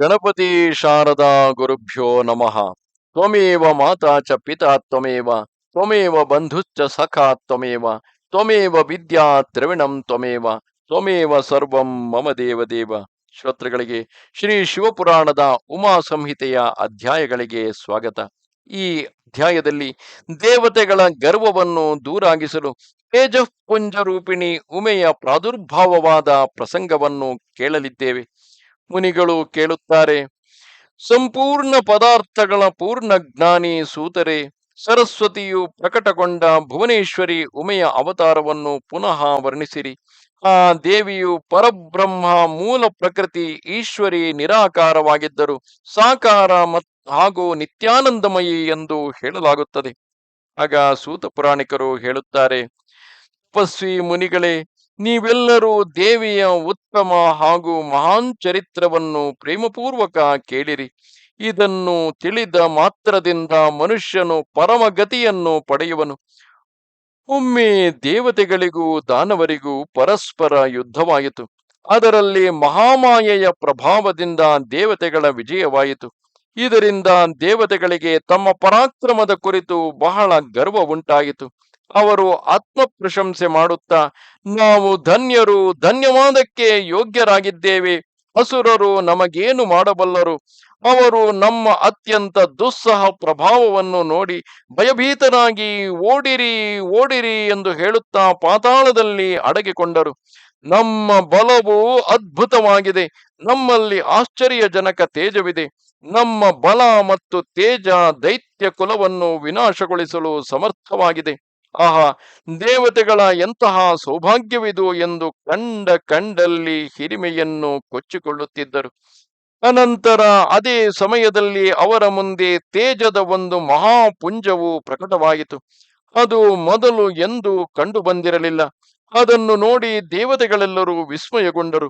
ಗಣಪತಿ ಶಾರದಾ ಗುರುಭ್ಯೋ ನಮಃ. ತ್ವಮೇವ ಮಾತಾ ಚ ಪಿತಾ ತ್ವಮೇವ ತ್ವಮೇವ ಬಂಧುಶ್ಚ ಸಖಾ ತ್ವಮೇವ ತ್ವಮೇವ ವಿದ್ಯಾ ದ್ರವಿಣಂ ತ್ವಮೇವ ತ್ವಮೇವ ಸರ್ವಂ ಮಮ ದೇವ ದೇವ ಶ್ರೋತೃಗಳಿಗೆ ಶ್ರೀ ಶಿವಪುರಾಣದ ಉಮಾ ಸಂಹಿತೆಯ ಅಧ್ಯಾಯಗಳಿಗೆ ಸ್ವಾಗತ. ಈ ಅಧ್ಯಾಯದಲ್ಲಿ ದೇವತೆಗಳ ಗರ್ವವನ್ನು ದೂರಾಗಿಸಲು ತೇಜಃಪುಂಜ ರೂಪಿಣಿ ಉಮೆಯ ಪ್ರಾದುರ್ಭಾವವಾದ ಪ್ರಸಂಗವನ್ನು ಕೇಳಲಿದ್ದೇವೆ. ಮುನಿಗಳು ಕೇಳುತ್ತಾರೆ, ಸಂಪೂರ್ಣ ಪದಾರ್ಥಗಳ ಪೂರ್ಣ ಜ್ಞಾನಿ ಸೂತರೆ, ಸರಸ್ವತಿಯು ಪ್ರಕಟಗೊಂಡ ಭುವನೇಶ್ವರಿ ಉಮೆಯ ಅವತಾರವನ್ನು ಪುನಃ ವರ್ಣಿಸಿರಿ. ಆ ದೇವಿಯು ಪರಬ್ರಹ್ಮ ಮೂಲ ಪ್ರಕೃತಿ ಈಶ್ವರಿ ನಿರಾಕಾರವಾಗಿದ್ದರು. ಸಾಕಾರ ಮತ್, ಹಾಗೂ ನಿತ್ಯಾನಂದಮಯಿ ಎಂದು ಹೇಳಲಾಗುತ್ತದೆ. ಆಗ ಸೂತ ಪುರಾಣಿಕರು ಹೇಳುತ್ತಾರೆ, ತಪಸ್ವಿ ಮುನಿಗಳೇ ನೀವೆಲ್ಲರೂ ದೇವಿಯ ಉತ್ತಮ ಹಾಗೂ ಮಹಾನ್ ಚರಿತ್ರವನ್ನು ಪ್ರೇಮಪೂರ್ವಕ ಕೇಳಿರಿ. ಇದನ್ನು ತಿಳಿದ ಮಾತ್ರದಿಂದ ಮನುಷ್ಯನು ಪರಮಗತಿಯನ್ನು ಪಡೆಯುವನು. ಒಮ್ಮೆ ದೇವತೆಗಳಿಗೂ ದಾನವರಿಗೂ ಪರಸ್ಪರ ಯುದ್ಧವಾಯಿತು. ಅದರಲ್ಲಿ ಮಹಾಮಾಯೆಯ ಪ್ರಭಾವದಿಂದ ದೇವತೆಗಳ ವಿಜಯವಾಯಿತು. ಇದರಿಂದ ದೇವತೆಗಳಿಗೆ ತಮ್ಮ ಪರಾಕ್ರಮದ ಕುರಿತು ಬಹಳ ಗರ್ವ ಉಂಟಾಯಿತು. ಅವರು ಆತ್ಮ ಪ್ರಶಂಸೆ ಮಾಡುತ್ತಾ, ನಾವು ಧನ್ಯರು, ಧನ್ಯವಾದಕ್ಕೆ ಯೋಗ್ಯರಾಗಿದ್ದೇವೆ. ಅಸುರರು ನಮಗೇನು ಮಾಡಬಲ್ಲರು? ಅವರು ನಮ್ಮ ಅತ್ಯಂತ ದುಸ್ಸಹ ಪ್ರಭಾವವನ್ನು ನೋಡಿ ಭಯಭೀತರಾಗಿ ಓಡಿರಿ ಓಡಿರಿ ಎಂದು ಹೇಳುತ್ತಾ ಪಾತಾಳದಲ್ಲಿ ಅಡಗಿಕೊಂಡರು. ನಮ್ಮ ಬಲವು ಅದ್ಭುತವಾಗಿದೆ. ನಮ್ಮಲ್ಲಿ ಆಶ್ಚರ್ಯಜನಕ ತೇಜವಿದೆ. ನಮ್ಮ ಬಲ ಮತ್ತು ತೇಜ ದೈತ್ಯ ಕುಲವನ್ನು ವಿನಾಶಗೊಳಿಸಲು ಸಮರ್ಥವಾಗಿದೆ. ಆಹಾ, ದೇವತೆಗಳ ಎಂತಹ ಸೌಭಾಗ್ಯವಿದು ಎಂದು ಕಂಡ ಕಂಡಲ್ಲಿ ಹಿರಿಮೆಯನ್ನು ಕೊಚ್ಚಿಕೊಳ್ಳುತ್ತಿದ್ದರು. ಅನಂತರ ಅದೇ ಸಮಯದಲ್ಲಿ ಅವರ ಮುಂದೆ ತೇಜದ ಒಂದು ಮಹಾಪುಂಜವು ಪ್ರಕಟವಾಯಿತು. ಅದು ಮೊದಲು ಎಂದು ಕಂಡು ಬಂದಿರಲಿಲ್ಲ ಅದನ್ನು ನೋಡಿ ದೇವತೆಗಳೆಲ್ಲರೂ ವಿಸ್ಮಯಗೊಂಡರು.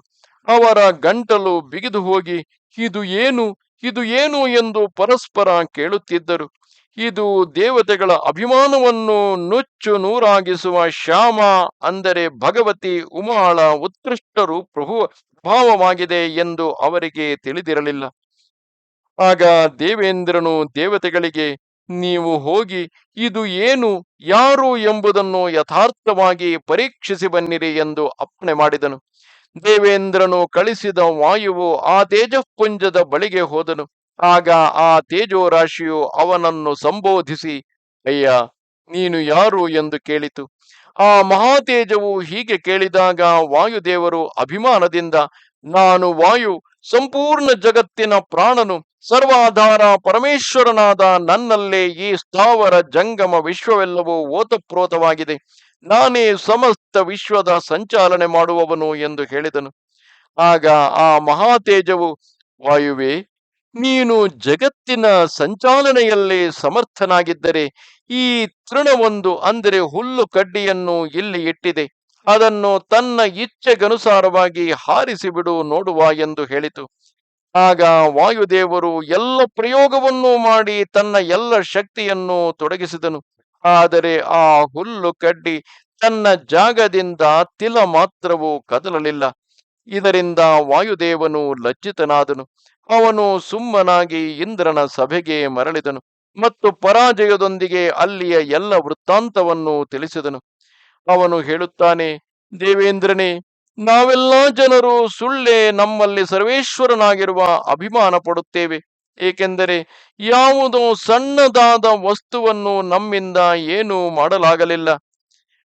ಅವರ ಗಂಟಲು ಬಿಗಿದು ಹೋಗಿ, ಇದು ಏನು? ಇದು ಏನು? ಎಂದು ಪರಸ್ಪರ ಕೇಳುತ್ತಿದ್ದರು. ಇದು ದೇವತೆಗಳ ಅಭಿಮಾನವನ್ನು ನುಚ್ಚು ನೂರಾಗಿಸುವ ಶ್ಯಾಮ ಅಂದರೆ ಭಗವತಿ ಉಮಾಳ ಉತ್ಕೃಷ್ಟರು ಪ್ರಭು ಭಾವವಾಗಿದೆ ಎಂದು ಅವರಿಗೆ ತಿಳಿದಿರಲಿಲ್ಲ. ಆಗ ದೇವೇಂದ್ರನು ದೇವತೆಗಳಿಗೆ, ನೀವು ಹೋಗಿ, ಇದು ಏನು, ಯಾರು ಎಂಬುದನ್ನು ಯಥಾರ್ಥವಾಗಿ ಪರೀಕ್ಷಿಸಿ ಬನ್ನಿರಿ ಎಂದು ಅಪ್ಪಣೆ ಮಾಡಿದನು. ದೇವೇಂದ್ರನು ಕಳಿಸಿದ ವಾಯುವು ಆ ತೇಜಃಪುಂಜದ ಬಳಿಗೆ ಹೋದನು. ಆಗ ಆ ತೇಜೋ ರಾಶಿಯು ಅವನನ್ನು ಸಂಬೋಧಿಸಿ, ಅಯ್ಯ, ನೀನು ಯಾರು? ಎಂದು ಕೇಳಿತು. ಆ ಮಹಾತೇಜವು ಹೀಗೆ ಕೇಳಿದಾಗ ವಾಯುದೇವರು ಅಭಿಮಾನದಿಂದ, ನಾನು ವಾಯು, ಸಂಪೂರ್ಣ ಜಗತ್ತಿನ ಪ್ರಾಣನು, ಸರ್ವಾಧಾರ ಪರಮೇಶ್ವರನಾದ ನನ್ನಲ್ಲೇ ಈ ಸ್ಥಾವರ ಜಂಗಮ ವಿಶ್ವವೆಲ್ಲವೂ ಓತಪ್ರೋತವಾಗಿದೆ. ನಾನೇ ಸಮಸ್ತ ವಿಶ್ವದ ಸಂಚಾಲನೆ ಮಾಡುವವನು ಎಂದು ಹೇಳಿದನು. ಆಗ ಆ ಮಹಾತೇಜವು, ವಾಯುವೆ ನೀನು ಜಗತ್ತಿನ ಸಂಚಾಲನೆಯಲ್ಲಿ ಸಮರ್ಥನಾಗಿದ್ದರೆ ಈ ತೃಣವೊಂದು ಅಂದರೆ ಹುಲ್ಲು ಕಡ್ಡಿಯನ್ನು ಇಲ್ಲಿ ಇಟ್ಟಿದೆ. ಅದನ್ನು ತನ್ನ ಇಚ್ಛೆಗನುಸಾರವಾಗಿ ಹಾರಿಸಿ ಬಿಡು ನೋಡುವ ಎಂದು ಹೇಳಿತು. ಆಗ ವಾಯುದೇವರು ಎಲ್ಲ ಪ್ರಯೋಗವನ್ನು ಮಾಡಿ ತನ್ನ ಎಲ್ಲ ಶಕ್ತಿಯನ್ನು ತೊಡಗಿಸಿದನು. ಆದರೆ ಆ ಹುಲ್ಲು ಕಡ್ಡಿ ತನ್ನ ಜಾಗದಿಂದ ತಿಲ ಮಾತ್ರವೂ ಕದಲಲಿಲ್ಲ. ಇದರಿಂದ ವಾಯುದೇವನು ಲಜ್ಜಿತನಾದನು. ಅವನು ಸುಮ್ಮನಾಗಿ ಇಂದ್ರನ ಸಭೆಗೆ ಮರಳಿದನು ಮತ್ತು ಪರಾಜಯದೊಂದಿಗೆ ಅಲ್ಲಿಯ ಎಲ್ಲ ವೃತ್ತಾಂತವನ್ನು ತಿಳಿಸಿದನು. ಅವನು ಹೇಳುತ್ತಾನೆ, ದೇವೇಂದ್ರನೇ, ನಾವೆಲ್ಲ ಜನರು ಸುಳ್ಳೆ ನಮ್ಮಲ್ಲಿ ಸರ್ವೇಶ್ವರನಾಗಿರುವ ಅಭಿಮಾನ ಪಡುತ್ತೇವೆ. ಏಕೆಂದರೆ ಯಾವುದೋ ಸಣ್ಣದಾದ ವಸ್ತುವನ್ನು ನಮ್ಮಿಂದ ಏನೂ ಮಾಡಲಾಗಲಿಲ್ಲ.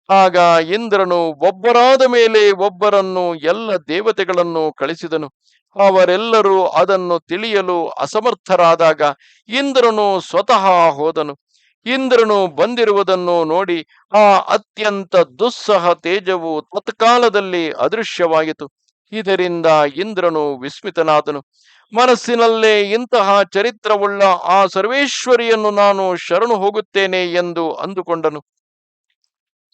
ಆಗ ಇಂದ್ರನು ಒಬ್ಬರಾದ ಮೇಲೆ ಒಬ್ಬರನ್ನು ಎಲ್ಲ ದೇವತೆಗಳನ್ನು ಕಳಿಸಿದನು. ಅವರೆಲ್ಲರೂ ಅದನ್ನು ತಿಳಿಯಲು ಅಸಮರ್ಥರಾದಾಗ ಇಂದ್ರನು ಸ್ವತಃ ಹೋದನು. ಇಂದ್ರನು ಬಂದಿರುವುದನ್ನು ನೋಡಿ ಆ ಅತ್ಯಂತ ದುಸ್ಸಹ ತೇಜವು ತತ್ಕಾಲದಲ್ಲಿ ಅದೃಶ್ಯವಾಯಿತು ಇದರಿಂದ ಇಂದ್ರನು ವಿಸ್ಮಿತನಾದನು. ಮನಸ್ಸಿನಲ್ಲೇ ಇಂತಹ ಚರಿತ್ರವುಳ್ಳ ಆ ಸರ್ವೇಶ್ವರಿಯನ್ನು ನಾನು ಶರಣು ಹೋಗುತ್ತೇನೆ ಎಂದು ಅಂದುಕೊಂಡನು.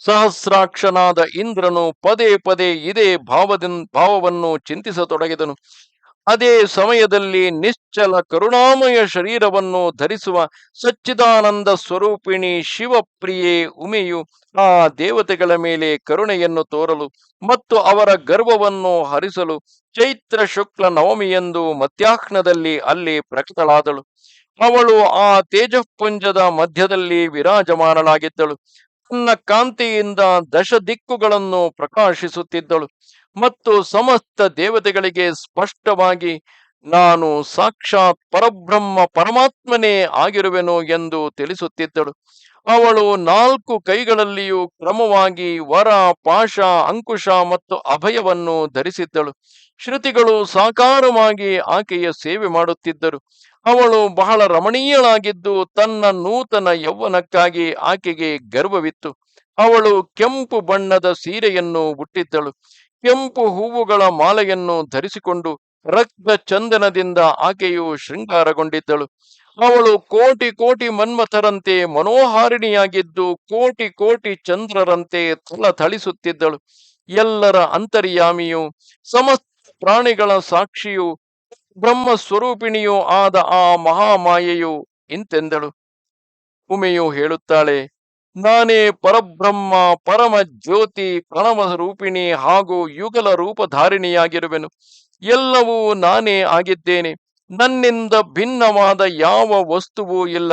ಸಹಸ್ರಾಕ್ಷನಾದ ಇಂದ್ರನು ಪದೇ ಪದೇ ಇದೇ ಭಾವದಿಂದ ಭಾವವನ್ನು ಚಿಂತಿಸತೊಡಗಿದನು. ಅದೇ ಸಮಯದಲ್ಲಿ ನಿಶ್ಚಲ ಕರುಣಾಮಯ ಶರೀರವನ್ನು ಧರಿಸುವ ಸಚ್ಚಿದಾನಂದ ಸ್ವರೂಪಿಣಿ ಶಿವಪ್ರಿಯೆ ಉಮೆಯು ಆ ದೇವತೆಗಳ ಮೇಲೆ ಕರುಣೆಯನ್ನು ತೋರಲು ಮತ್ತು ಅವರ ಗರ್ವವನ್ನು ಹರಿಸಲು ಚೈತ್ರ ಶುಕ್ಲ ನವಮಿಯೆಂದು ಮಧ್ಯಾಹ್ನದಲ್ಲಿ ಅಲ್ಲಿ ಪ್ರಕಟಳಾದಳು. ಅವಳು ಆ ತೇಜಪುಂಜದ ಮಧ್ಯದಲ್ಲಿ ವಿರಾಜಮಾನಳಾಗಿದ್ದಳು. ತನ್ನ ಕಾಂತಿಯಿಂದ ದಶ ದಿಕ್ಕುಗಳನ್ನು ಪ್ರಕಾಶಿಸುತ್ತಿದ್ದಳು. ಮತ್ತು ಸಮಸ್ತ ದೇವತೆಗಳಿಗೆ ಸ್ಪಷ್ಟವಾಗಿ ನಾನು ಸಾಕ್ಷಾತ್ ಪರಬ್ರಹ್ಮ ಪರಮಾತ್ಮನೇ ಆಗಿರುವೆನು ಎಂದು ತಿಳಿಸುತ್ತಿದ್ದಳು. ಅವಳು ನಾಲ್ಕು ಕೈಗಳಲ್ಲಿಯೂ ಕ್ರಮವಾಗಿ ವರ, ಪಾಶ, ಅಂಕುಶ ಮತ್ತು ಅಭಯವನ್ನು ಧರಿಸಿದ್ದಳು. ಶ್ರುತಿಗಳು ಸಾಕಾರವಾಗಿ ಆಕೆಯ ಸೇವೆ ಮಾಡುತ್ತಿದ್ದರು. ಅವಳು ಬಹಳ ರಮಣೀಯಳಾಗಿದ್ದು ತನ್ನ ನೂತನ ಯೌವನಕ್ಕಾಗಿ ಆಕೆಗೆ ಗರ್ವವಿತ್ತು. ಅವಳು ಕೆಂಪು ಬಣ್ಣದ ಸೀರೆಯನ್ನು ಹುಟ್ಟಿದ್ದಳು ಕೆಂಪು ಹೂವುಗಳ ಮಾಲೆಯನ್ನು ಧರಿಸಿಕೊಂಡು ರಕ್ತ ಚಂದನದಿಂದ ಆಕೆಯು ಶೃಂಗಾರಗೊಂಡಿದ್ದಳು. ಅವಳು ಕೋಟಿ ಕೋಟಿ ಮನ್ಮಥರಂತೆ ಮನೋಹಾರಿಣಿಯಾಗಿದ್ದು ಕೋಟಿ ಕೋಟಿ ಚಂದ್ರರಂತೆ ಥಳಥಳಿಸುತ್ತಿದ್ದಳು ಥಳಿಸುತ್ತಿದ್ದಳು ಎಲ್ಲರ ಅಂತರ್ಯಾಮಿಯು ಸಮಸ್ತ ಪ್ರಾಣಿಗಳ ಸಾಕ್ಷಿಯು ಬ್ರಹ್ಮ ಸ್ವರೂಪಿಣಿಯೂ ಆದ ಆ ಮಹಾಮಾಯೆಯು ಇಂತೆಂದಳು. ಉಮೆಯು ಹೇಳುತ್ತಾಳೆ ನಾನೇ ಪರಬ್ರಹ್ಮ, ಪರಮ ಜ್ಯೋತಿ ಪ್ರಣವ ರೂಪಿಣಿ ಹಾಗೂ ಯುಗಲ ರೂಪಧಾರಿಣಿಯಾಗಿರುವೆನು. ಎಲ್ಲವೂ ನಾನೇ ಆಗಿದ್ದೇನೆ. ನನ್ನಿಂದ ಭಿನ್ನವಾದ ಯಾವ ವಸ್ತುವೂ ಇಲ್ಲ.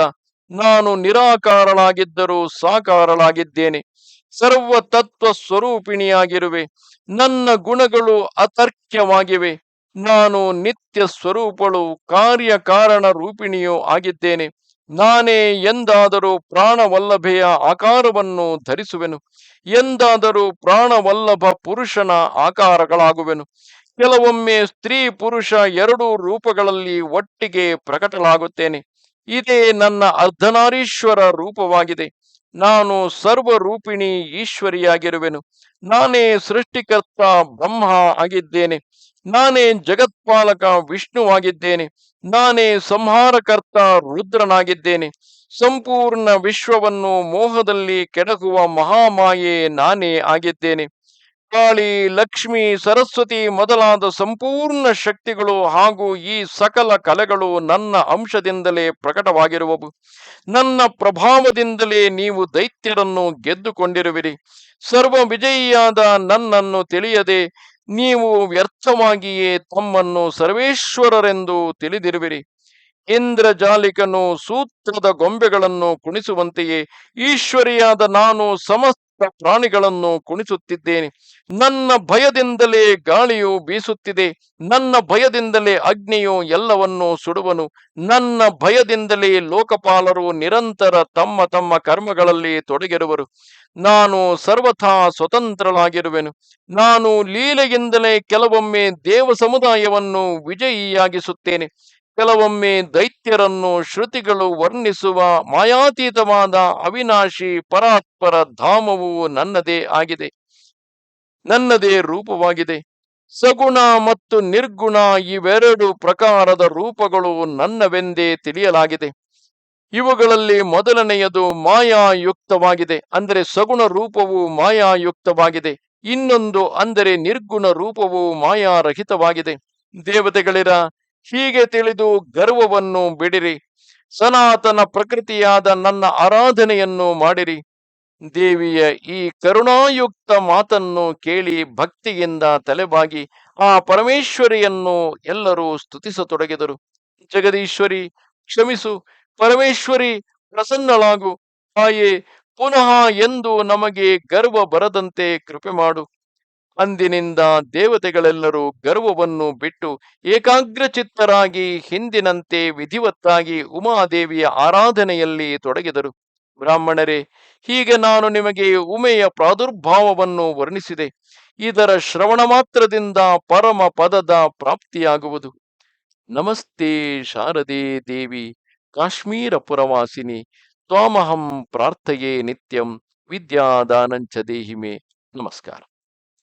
ನಾನು ನಿರಾಕಾರಳಾಗಿದ್ದರೂ ಸಾಕಾರಳಾಗಿದ್ದೇನೆ. ಸರ್ವ ತತ್ವ ಸ್ವರೂಪಿಣಿಯಾಗಿರುವೆ. ನನ್ನ ಗುಣಗಳು ಅತರ್ಕ್ಯವಾಗಿವೆ. ನಾನು ನಿತ್ಯ ಸ್ವರೂಪಳು, ಕಾರ್ಯಕಾರಣ ರೂಪಿಣಿಯೂ ಆಗಿದ್ದೇನೆ. ನಾನೇ ಎಂದಾದರೂ ಪ್ರಾಣವಲ್ಲಭೆಯ ಆಕಾರವನ್ನು ಧರಿಸುವೆನು. ಎಂದಾದರೂ ಪ್ರಾಣವಲ್ಲಭ ಪುರುಷನ ಆಕಾರಗಳಾಗುವೆನು. ಕೆಲವೊಮ್ಮೆ ಸ್ತ್ರೀ ಪುರುಷ ಎರಡೂ ರೂಪಗಳಲ್ಲಿ ಒಟ್ಟಿಗೆ ಪ್ರಕಟಲಾಗುತ್ತೇನೆ ಇದೇ ನನ್ನ ಅರ್ಧನಾರೀಶ್ವರ ರೂಪವಾಗಿದೆ. ನಾನು ಸರ್ವರೂಪಿಣಿ ಈಶ್ವರಿಯಾಗಿರುವೆನು. ನಾನೇ ಸೃಷ್ಟಿಕರ್ತ ಬ್ರಹ್ಮ ಆಗಿದ್ದೇನೆ. ನಾನೇ ಜಗತ್ಪಾಲಕ, ವಿಷ್ಣುವಾಗಿದ್ದೇನೆ. ನಾನೇ ಸಂಹಾರಕರ್ತ, ರುದ್ರನಾಗಿದ್ದೇನೆ. ಸಂಪೂರ್ಣ ವಿಶ್ವವನ್ನು ಮೋಹದಲ್ಲಿ ಕೆಡಕುವ ಮಹಾಮಾಯೆ ನಾನೇ ಆಗಿದ್ದೇನೆ. ಕಾಳಿ, ಲಕ್ಷ್ಮಿ, ಸರಸ್ವತಿ ಮೊದಲಾದ ಸಂಪೂರ್ಣ ಶಕ್ತಿಗಳು ಹಾಗೂ ಈ ಸಕಲ ಕಲೆಗಳು ನನ್ನ ಅಂಶದಿಂದಲೇ ಪ್ರಕಟವಾಗಿರುವವು. ನನ್ನ ಪ್ರಭಾವದಿಂದಲೇ ನೀವು ದೈತ್ಯರನ್ನು ಗೆದ್ದುಕೊಂಡಿರುವಿರಿ. ಸರ್ವ ವಿಜಯಿಯಾದ ನನ್ನನ್ನು ತಿಳಿಯದೆ ನೀವು ವ್ಯರ್ಥವಾಗಿಯೇ ತಮ್ಮನ್ನು ಸರ್ವೇಶ್ವರರೆಂದು ತಿಳಿದಿರುವಿರಿ. ಇಂದ್ರಜಾಲಿಕನು ಸೂತ್ರದ ಗೊಂಬೆಗಳನ್ನು ಕುಣಿಸುವಂತೆಯೇ ಈಶ್ವರಿಯಾದ ನಾನು ಸಮಸ್ತ ಪ್ರಾಣಿಗಳನ್ನು ಕುಣಿಸುತ್ತಿದ್ದೇನೆ. ನನ್ನ ಭಯದಿಂದಲೇ ಗಾಳಿಯು ಬೀಸುತ್ತಿದೆ. ನನ್ನ ಭಯದಿಂದಲೇ ಅಗ್ನಿಯು ಎಲ್ಲವನ್ನೂ ಸುಡುವನು. ನನ್ನ ಭಯದಿಂದಲೇ ಲೋಕಪಾಲರು ನಿರಂತರ ತಮ್ಮ ತಮ್ಮ ಕರ್ಮಗಳಲ್ಲಿ ತೊಡಗಿರುವರು. ನಾನು ಸರ್ವಥಾ ಸ್ವತಂತ್ರನಾಗಿರುವೆನು ನಾನು ಲೀಲೆಯಿಂದಲೇ ಕೆಲವೊಮ್ಮೆ ದೇವ ಸಮುದಾಯವನ್ನು ವಿಜಯಿಯಾಗಿಸುತ್ತೇನೆ. ಕೆಲವೊಮ್ಮೆ ದೈತ್ಯರನ್ನು ಶ್ರುತಿಗಳು ವರ್ಣಿಸುವ ಮಾಯಾತೀತವಾದ ಅವಿನಾಶಿ ಪರಾತ್ಪರ ಧಾಮವು ನನ್ನದೇ ಆಗಿದೆ. ನನ್ನದೇ ರೂಪವಾಗಿದೆ. ಸಗುಣ ಮತ್ತು ನಿರ್ಗುಣ ಇವೆರಡು ಪ್ರಕಾರದ ರೂಪಗಳು ನನ್ನವೆಂದೇ ತಿಳಿಯಲಾಗಿದೆ. ಇವುಗಳಲ್ಲಿ ಮೊದಲನೆಯದು ಮಾಯಾಯುಕ್ತವಾಗಿದೆ, ಅಂದರೆ ಸಗುಣ ರೂಪವು ಮಾಯಾಯುಕ್ತವಾಗಿದೆ. ಇನ್ನೊಂದು, ಅಂದರೆ ನಿರ್ಗುಣ ರೂಪವು ಮಾಯಾರಹಿತವಾಗಿದೆ. ದೇವತೆಗಳಿರ ಹೀಗೆ ತಿಳಿದು ಗರ್ವವನ್ನು ಬಿಡಿರಿ. ಸನಾತನ ಪ್ರಕೃತಿಯಾದ ನನ್ನ ಆರಾಧನೆಯನ್ನು ಮಾಡಿರಿ. ದೇವಿಯ ಈ ಕರುಣಾಯುಕ್ತ ಮಾತನ್ನು ಕೇಳಿ ಭಕ್ತಿಯಿಂದ ತಲೆಬಾಗಿ ಆ ಪರಮೇಶ್ವರಿಯನ್ನು ಎಲ್ಲರೂ ಸ್ತುತಿಸತೊಡಗಿದರು. ಜಗದೀಶ್ವರಿ, ಕ್ಷಮಿಸು. ಪರಮೇಶ್ವರಿ, ಪ್ರಸನ್ನಳಾಗು. ತಾಯೇ ಪುನಃ ಎಂದು ನಮಗೆ ಗರ್ವ ಬರದಂತೆ ಕೃಪೆ ಮಾಡು. ಅಂದಿನಿಂದ ದೇವತೆಗಳೆಲ್ಲರೂ ಗರ್ವವನ್ನು ಬಿಟ್ಟು ಏಕಾಗ್ರಚಿತ್ತರಾಗಿ ಹಿಂದಿನಂತೆ ವಿಧಿವತ್ತಾಗಿ ಉಮಾದೇವಿಯ ಆರಾಧನೆಯಲ್ಲಿ ತೊಡಗಿದರು. ಬ್ರಾಹ್ಮಣರೇ, ಹೀಗೆ ನಾನು ನಿಮಗೆ ಉಮೆಯ ಪ್ರಾದುರ್ಭಾವವನ್ನು ವರ್ಣಿಸಿದೆ. ಇದರ ಶ್ರವಣ ಮಾತ್ರದಿಂದ ಪರಮ ಪದದ ಪ್ರಾಪ್ತಿಯಾಗುವುದು. ನಮಸ್ತೆ ಶಾರದೆ ದೇವಿ, ಕಾಶ್ಮೀರ ಪುರವಾಸಿನಿ, ತ್ವಾಮಹಂ ಪ್ರಾರ್ಥಯೇ ನಿತ್ಯಂ, ವಿದ್ಯಾದಾನಂಚ ದೇಹಿಮೆ. ನಮಸ್ಕಾರ.